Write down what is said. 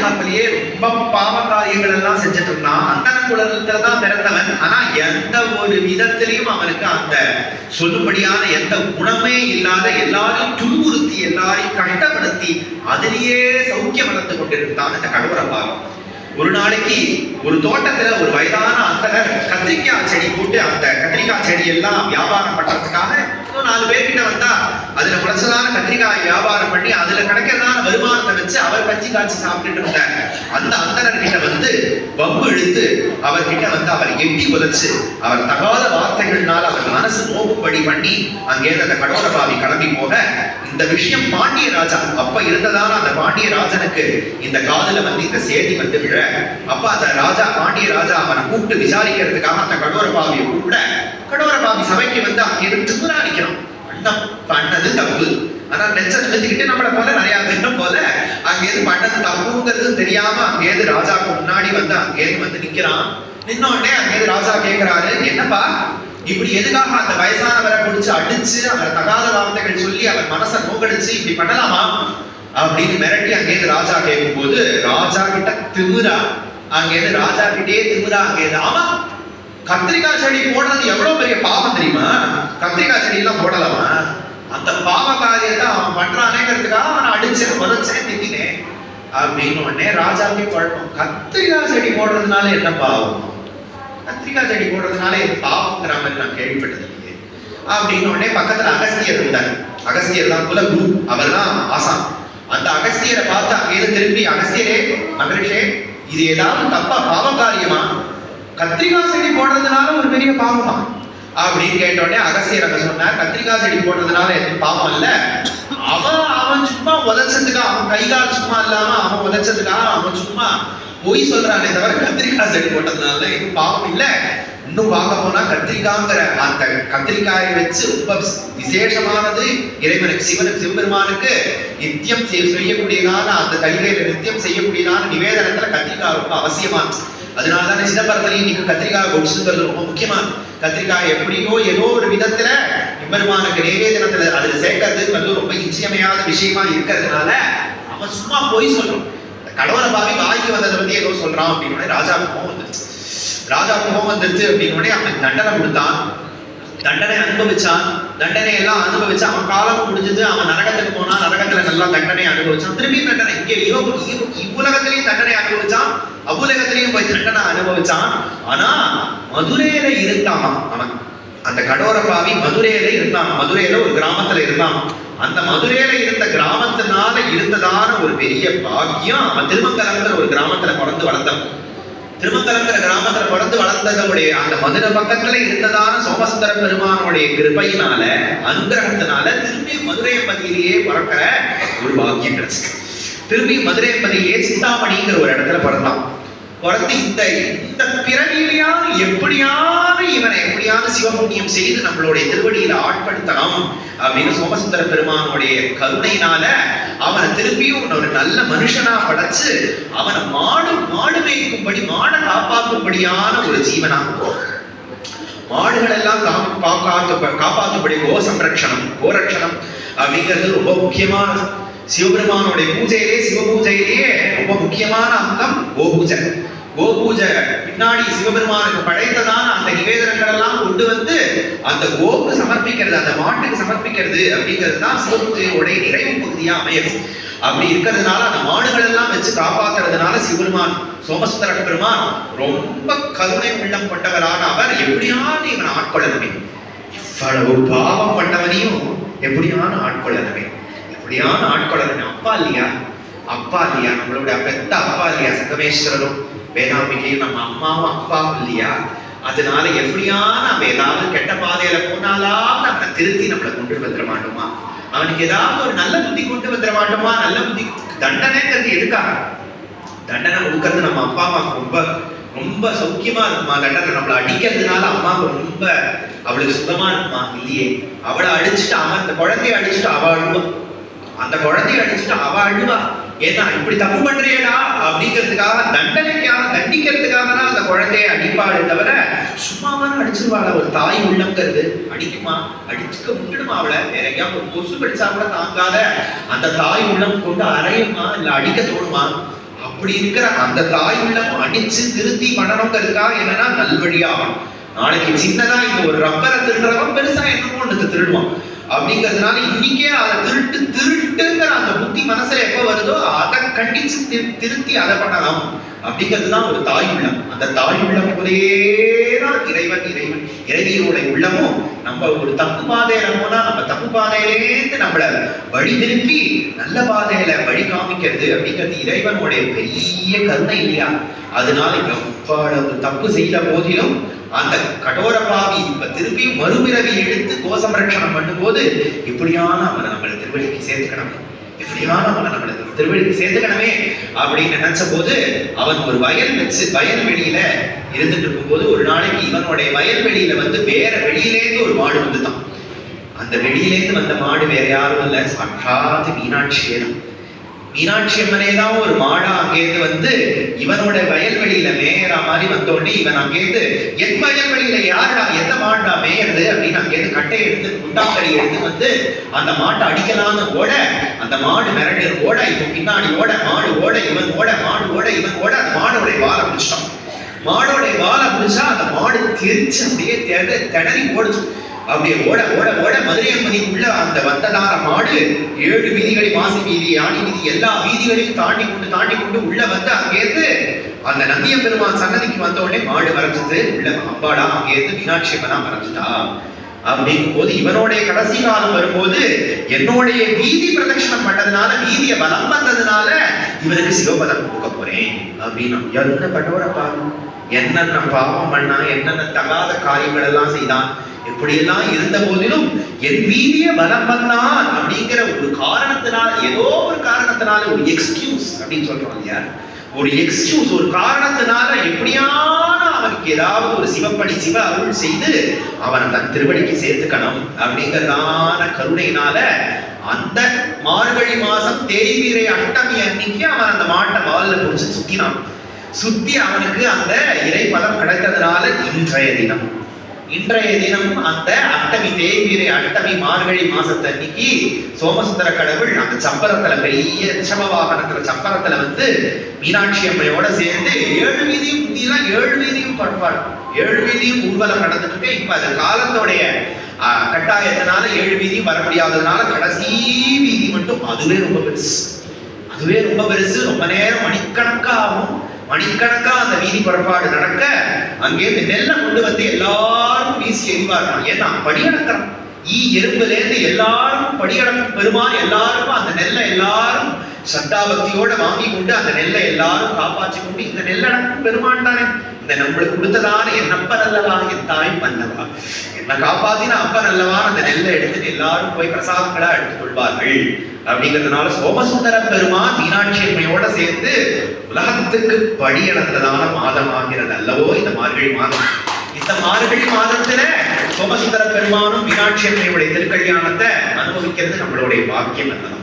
காலத்திலேயே ரொம்ப பாவ காரியங்கள் எல்லாம் செஞ்சுட்டு இருந்தான் அந்த குலத்துல தான் பிறந்தவன். ஆனா எந்த ஒரு விதத்திலையும் அவனுக்கு அந்த சொல்லும்படியான எந்த குணமே இல்லாத எல்லாரையும் துன்புறுத்தி எல்லாரையும் கஷ்டப்படுத்தி அதிலேயே சௌக்கியம் வளர்த்து கொண்டிருந்தான் இந்த கடவுர பாவம் ஒரு நாளைக்கு ஒரு தோட்டத்துல ஒரு வயதான அந்தனர் கத்திரிக்காய் செடி போட்டு அந்த கத்திரிக்காய் செடி எல்லாம் வியாபாரம் பண்றதுக்காக இன்னும் நாலு பேர்கிட்ட வந்தா அதுல குறைச்சலான கத்திரிக்காய் வியாபாரம் பண்ணி அதுல கிடைக்கிறதான வருமானத்தை வச்சு அவர் கஞ்சி காய்ச்சி சாப்பிட்டுட்டு இருந்தார் அந்த அந்தனர் கிட்ட வந்து பம்பு இழுத்து அவர்கிட்ட வந்து அவர் எட்டி உதச்சு அவர் தகாத வார்த்தைகள்னால அவர் மனசு நோக்கும்படி பண்ணி அங்கேருந்து அந்த கடோர பாவி கிளம்பி போக இந்த விஷயம் பாண்டிய ராஜா அப்ப இருந்ததான அந்த பாண்டிய ராஜனுக்கு இந்த காதுல வந்து இந்த செய்தி வந்து விழ. அப்ப அந்த ராஜா பாண்டிய ராஜா அவனை கூப்பிட்டு விசாரிக்கிறதுக்காக அந்த கடோர பாவியை கூப்பிட கடோர பாபி சபைக்கு வந்து அங்கே இருந்து திமிராடிக்கிறான் பண்ணது தப்பு. ஆனா நெச்ச நிறுத்திக்கிட்டு நம்மளை போல நிறைய பேரும் போல அங்கேருந்து பண்ணது தப்புங்கிறது தெரியாம அங்கேருந்து ராஜாக்கு முன்னாடி வந்து அங்கேருந்து வந்து நிக்கிறான் நின்னோடனே அங்கேயிருந்து அங்கேருந்து ராஜா கேட்கிறாரு என்னப்பா இப்படி எதுக்காக அந்த வயசானவரை பிடிச்சு அடிச்சு அவர் தகாத வார்த்தைகள் சொல்லி அவர் மனசை நோக்கடிச்சு இப்படி பண்ணலாமா? அப்படின்னு மிரட்டி அங்கேருந்து ராஜா கேட்கும்போது ராஜா கிட்ட திமிரா? அங்கேருந்து ராஜா கிட்டே திமிரா? அங்கேருந்து ஆமா கத்திரிக்காய் செடி போடுறது எவ்வளவு பெரிய பாவம் தெரியுமா? கத்திரிக்காய் செடி எல்லாம் போடலாமா? அந்த பாவ காரியத்தை அவன் பண்றானேங்கிறதுக்காக அவனை அடிச்சேன் உதச்சேன் திட்டினேன். அப்படின்னு உடனே ராஜாவுக்கு குழப்பம். கத்திரிக்காய் செடி போடுறதுனால என்ன பாவம்? கத்திரிக்காய் செடி போடுறதுனால இது பாவங்கிற மாதிரி நான் கேள்விப்பட்டது இல்லையே. அப்படின்னு உடனே பக்கத்துல அகஸ்தியர் இருந்தார். அகஸ்தியர் தான் குலகுரு அவர் தான் ஆசான். அந்த அகஸ்தியரை பார்த்து அங்கேயிருந்து திரும்பி அகஸ்தியரே மகரிஷே இது ஏதாவது தப்பா பாவ காரியமா கத்திரிக்காய் செடி போடுறதுனால ஒரு பெரிய பாவமா? அப்படின்னு கேட்ட உடனே அங்க சொன்னார் கத்திரிக்காய் செடி போடுறதுனால எதுவும் பாவம் இல்ல. அவன் அவன் சும்மா உதைச்சதுக்கா அவன் கை கால் சும்மா இல்லாம அவன் உதச்சதுக்காக அவன் சும்மா பொய் சொல்றானே தவிர கத்திரிக்காய் செடி போட்டதுனால எதுவும் பாவம் இல்ல. இன்னும் பார்க்க போனா கத்திரிக்காங்கிற அந்த கத்திரிக்காயை வச்சு ரொம்ப விசேஷமானது. இறைவனுக்கு சிவனுக்கு சிவபெருமானுக்கு நித்தியம் செய்யக்கூடியதான அந்த தலிகையில நித்தியம் செய்யக்கூடியதான நிவேதனத்துல கத்திரிக்காய் ரொம்ப அவசியமானது அதனால தானே சிதம்பரத்துலயும் இன்னைக்கு கத்திரிக்காய் கொடிச்சுங்கிறது ரொம்ப முக்கியமா கத்திரிக்காய் எப்படியோ ஏதோ ஒரு விதத்துல நிபெருமானுக்கு நிவேதனத்துல அதுல சேர்க்கறது வந்து ரொம்ப இன்றியமையாத விஷயமா இருக்கிறதுனால அவன் சும்மா போய் சொல்றான் கடவுளை பாவி வாய்க்கு வந்ததை பத்தி ஏதோ சொல்றான் அப்படின்னு ராஜாவுக்கு கோவம் வந்துருச்சு. ராஜாவுக்கு கோவம் வந்துருச்சு அப்படின்னு அவன் தண்டனை கொடுத்தான். தண்டனை அனுபவிச்சான். தண்டனை எல்லாம் அனுபவிச்சு அவன் காலம் முடிஞ்சது அவன் நரகத்துக்கு போனான். நரகத்துல நல்லா தண்டனை அனுபவிச்சான். திரும்பி தண்டனை. இங்கே இவ- இவ்வுலகத்திலையும் தண்டனை அனுபவிச்சான். அவ்வுலகத்திலையும் போய் தண்டனை அனுபவிச்சான். ஆனா மதுரையில இருந்தான் அவன். அந்த கடோர பாவி மதுரையில இருந்தான். மதுரையில ஒரு கிராமத்துல இருந்தான். அந்த மதுரையில இருந்த கிராமத்தினால இருந்ததான ஒரு பெரிய பாக்கியம் அவன் திருமங்கலங்கிற ஒரு கிராமத்துல பிறந்து வளர்ந்தான் திருமங்கலங்கிற கிராமத்துல பிறந்து வளர்ந்ததனுடைய அந்த மதுரை பக்கத்துல இருந்ததான சோமசுந்தர பெருமானுடைய கிருபையினால அனுகிரகத்தினால திரும்பி மதுரை பதியிலேயே பிறக்கிற ஒரு பாக்கியம் கிடைச்சது. திரும்பி மதுரை பதியிலேயே சிந்தாமணிங்கிற ஒரு இடத்துல பிறந்தான். பிறந்து இந்த இந்த பிறவியிலையாவது எப்படியாவது இவனை எப்படியாவது சிவபுண்ணியம் செய்து நம்மளுடைய திருவடியில ஆட்படுத்தணும் அப்படின்னு சோமசுந்தர பெருமானுடைய கருணையினால அவனை திரும்பியும் ஒரு நல்ல மனுஷனா படைச்சு அவனை மாடு மாடு மேய்க்கும்படி மாடை காப்பாற்றும்படியான ஒரு ஜீவனா மாடுகள் எல்லாம் கா- காப்பாத்து காப்பாற்றும்படி கோ சம்ரக்ஷணம் கோரக்ஷணம் அப்படிங்கிறது ரொம்ப முக்கியமான சிவபெருமானுடைய பூஜையிலே சிவ பூஜையிலேயே ரொம்ப முக்கியமான அங்கம் கோபூஜை கோபூஜை பின்னாடி சிவபெருமானுக்கு படைத்ததான அந்த நிவேதனங்கள் எல்லாம் கொண்டு வந்து அந்த கோவுக்கு சமர்ப்பிக்கிறது அந்த மாட்டுக்கு சமர்ப்பிக்கிறது அப்படிங்கிறது தான் சிவபூஜையோடைய நிறைவு பகுதியா அமையும் அப்படி இருக்கிறதுனால அந்த மாடுகள் எல்லாம் வச்சு காப்பாத்துறதுனால சிவபெருமான் சோமசுந்தர பெருமான் ரொம்ப கருணை உள்ளம் கொண்டவரான அவர் எப்படியான இவன் ஆட்கொள்ளணுமே. இவ்வளவு பாவம் பண்ணவனையும் எப்படியான ஆட்கொள்ளணுமே. எப்படியான ஆட்கொள்ளணுமே. அப்பா இல்லையா? அப்பா இல்லையா? நம்மளுடைய பெத்த அப்பா இல்லையா? சங்கமேஸ்வரரும். வேதாம்பிகையும் நம்ம அம்மாவும் அப்பாவும் இல்லையா? அதனால எப்படியா நம்ம ஏதாவது கெட்ட பாதையில போனாலாவது அவனை திருத்தி நம்மளை கொண்டு வந்துட மாட்டோமா? அவனுக்கு ஏதாவது ஒரு நல்ல புத்தி கொண்டு வந்துட மாட்டோமா? நல்ல புத்தி தண்டனைங்கிறது எதுக்காக? தண்டனை கொடுக்கறது நம்ம அப்பா அம்மாவுக்கு ரொம்ப ரொம்ப சௌக்கியமா இருக்குமா? தண்டனை நம்மளை அடிக்கிறதுனால அம்மாவுக்கு ரொம்ப அவளுக்கு சுகமா இருக்குமா? இல்லையே. அவளை அடிச்சுட்டு அவன் அந்த குழந்தைய அடிச்சுட்டு அவ அழுவா. அந்த குழந்தைய அடிச்சுட்டு அவ அழுவா. ஏன்னா இப்படி தப்பு பண்றியடா அப்படிங்கிறதுக்காக தண்டனைக்காக தண்டிக்கிறதுக்காக தான் அந்த குழந்தைய அடிப்பாடு தவிர சும்மாவான அடிச்சிருவாள் ஒரு தாய் உள்ளங்கிறது. அடிக்குமா? அடிச்சுக்க விட்டுடுமா அவளை? வேற எங்கேயாவது ஒரு கொசு கடிச்சா கூட தாங்காத அந்த தாய் உள்ளம் கொண்டு அரையுமா இல்ல அடிக்க தோணுமா? அப்படி இருக்கிற அந்த தாய் உள்ளம் அடிச்சு திருத்தி பண்ணணுங்கிறதுக்காக என்னன்னா நல்வழியாகும் நாளைக்கு சின்னதா இந்த ஒரு ரப்பரை திருடுறவன் பெருசா என்னமோ ஒன்று திருடுவான். அப்படிங்கிறதுனால இன்னைக்கே அதை திருட்டு திருட்டுங்கிற அந்த புத்தி மனசுல எப்ப வருதோ அதை கண்டிச்சு திரு- திருத்தி அதை பண்ணலாம் அப்படிங்கிறதுதான் ஒரு தாய் உள்ளம். அந்த தாய் உள்ளம் போலேதான் இறைவன் இறைவன் இறைவியோட உள்ளமும் நம்ம ஒரு தப்பு பாதையில போனா நம்ம தப்பு பாதையிலேருந்து நம்மள வழி திருப்பி நல்ல பாதையில வழி காமிக்கிறது அப்படிங்கிறது இறைவனுடைய பெரிய கருணை இல்லையா? அதனால எவ்வளவு தப்பு செய்த போதிலும் அந்த கடோர பாவி இப்ப திருப்பி மறுபிறவி எடுத்து கோசம்ரட்சணம் பண்ணும்போது இப்படியான அவனை நம்மளை திருவள்ளிக்கு சேர்த்துக்கணும்? எப்படியான அவனை நம்மளுக்கு திருவள்ளிக்கு சேர்த்துக்கணுமே அப்படின்னு நினைச்ச போது அவன் ஒரு வயல் வச்சு வயல்வெளியில இருந்துட்டு இருக்கும்போது ஒரு நாளைக்கு இவனுடைய வயல் வெளியில வந்து வேற வெளியிலேருந்து ஒரு மாடு வந்துதான். அந்த வெளியிலேருந்து வந்த மாடு வேற யாரும் இல்லை. சாட்சாத் மீனாட்சியே தான் மீனாட்சி அம்மனே தான் ஒரு மாடா அங்கேருந்து வந்து இவனோட வயல்வெளியில மேயற மாதிரி வந்தோடனே இவன் அங்கேருந்து என் வயல்வெளியில யாருடா எந்த மாடா மேயறது? அப்படின்னு அங்கேருந்து கட்டை எடுத்து குண்டாக்கடி எடுத்து வந்து அந்த மாட்டை அடிக்கலாம்னு ஓட அந்த மாடு மிரண்டு ஓட இவன் பின்னாடி ஓட மாடு ஓட இவன் ஓட மாடு ஓட இவன் ஓட அந்த மாடோடைய வாழை பிடிச்சிட்டான். மாடோடைய வாழை பிடிச்சா அந்த மாடு தெரிச்சு அப்படியே திட திணறி ஓடுச்சு அப்படியே ஓட ஓட ஓட மதுரை மதிக்குள்ள அந்த வந்ததார மாடு ஏழு வீதிகளை வாசி வீதி ஆணி வீதி எல்லா வீதிகளையும் தாண்டி கொண்டு தாண்டி கொண்டு உள்ள வந்து அங்கேருந்து அந்த நந்திய பெருமான் சன்னதிக்கு வந்த உடனே மாடு வரைஞ்சது உள்ள அம்பாடா அங்கேருந்து மீனாட்சி அம்மனா வரைஞ்சிட்டா அப்படிங்கும் போது இவனுடைய கடைசி காலம் வரும்போது என்னுடைய வீதி பிரதட்சணம் பண்ணதுனால வீதிய பலம் வந்ததுனால இவனுக்கு சிவபதம் கொடுக்க போறேன் அப்படின்னு என்ன கடோர பாவம் என்னென்ன பாவம் பண்ணா என்னென்ன தகாத காரியங்கள் எல்லாம் செய்தான்? எப்படியெல்லாம் இருந்த போதிலும் என் வீதிய பலம் வந்தான் அப்படிங்கிற ஒரு காரணத்தினால ஏதோ ஒரு காரணத்தினால ஒரு எக்ஸ்கியூஸ் அப்படின்னு சொல்றோம் இல்லையா? ஒரு எக்ஸ்கியூஸ் ஒரு காரணத்தினால எப்படியா அவனுக்கு ஏதாவது ஒரு சிவப்படி சிவ அருள் செய்து அவனை தன் திருவடிக்கு சேர்த்துக்கணும். அப்படிங்கிறதான கருணையினால அந்த மார்கழி மாசம் தேய்வீரை அட்டமி அன்னைக்கு அவன் அந்த மாட்டை வால்ல பிடிச்சி சுத்தினான். சுத்தி அவனுக்கு அந்த இறைப்பதம் கிடைத்ததுனால இன்றைய தினம். இன்றைய தினம் அந்த அஷ்டமி தேய்வீரை அஷ்டமி மார்கழி மாசத்தன்னைக்கு சோமசுந்தர கடவுள் அந்த சப்பரத்துல பெரிய ரிஷப வாகனத்துல சப்பரத்துல வந்து மீனாட்சி அம்மையோட சேர்ந்து ஏழு வீதியும் முந்தியெல்லாம் ஏழு வீதியும் பண்பாடு ஏழு வீதியும் ஊர்வலம் நடந்துட்டு இருக்கு. இப்ப அது காலத்தோடைய கட்டாயத்தினால ஏழு வீதியும் வர முடியாததுனால கடைசி வீதி மட்டும் அதுவே ரொம்ப பெருசு. அதுவே ரொம்ப பெருசு. ரொம்ப நேரம் மணிக்கணக்காகும் ஆகும் மணிக்கணக்கா அந்த வீதி புறப்பாடு நடக்க அங்கேருந்து நெல்லை கொண்டு வந்து எல்லாரும் வீசி எறிவார்கள் ஏன்னா படியடக்கிறான் ஈ எறும்புலேருந்து எல்லாரும் படியடக்கும் பெருமான் எல்லாருக்கும் அந்த நெல்லை எல்லாரும் சத்தாபக்தியோட வாங்கி கொண்டு அந்த நெல்லை எல்லாரும் காப்பாற்றி கொண்டு இந்த நெல்லடக்கும் பெருமான் தானே. இந்த நம்மளுக்கு கொடுத்ததான என் அப்பன் அல்லவா என் தாய் மன்னவா என்னை காப்பாத்தின அப்பன் அல்லவா அந்த நெல்லை எடுத்துட்டு எல்லாரும் போய் பிரசாதங்களா எடுத்துக் கொள்வார்கள் அப்படிங்கிறதுனால சோமசுந்தர பெருமான் மீனாட்சி அம்மையோட சேர்ந்து உலகத்துக்கு படியளந்ததான மாதமாகிறது அல்லவோ இந்த மார்கழி மாதம். இந்த மார்கழி மாதத்துல சோமசுந்தர பெருமானும் மீனாட்சி அம்மையுடைய திருக்கல்யாணத்தை அனுபவிக்கிறது நம்மளுடைய பாக்கியம் என்னதான்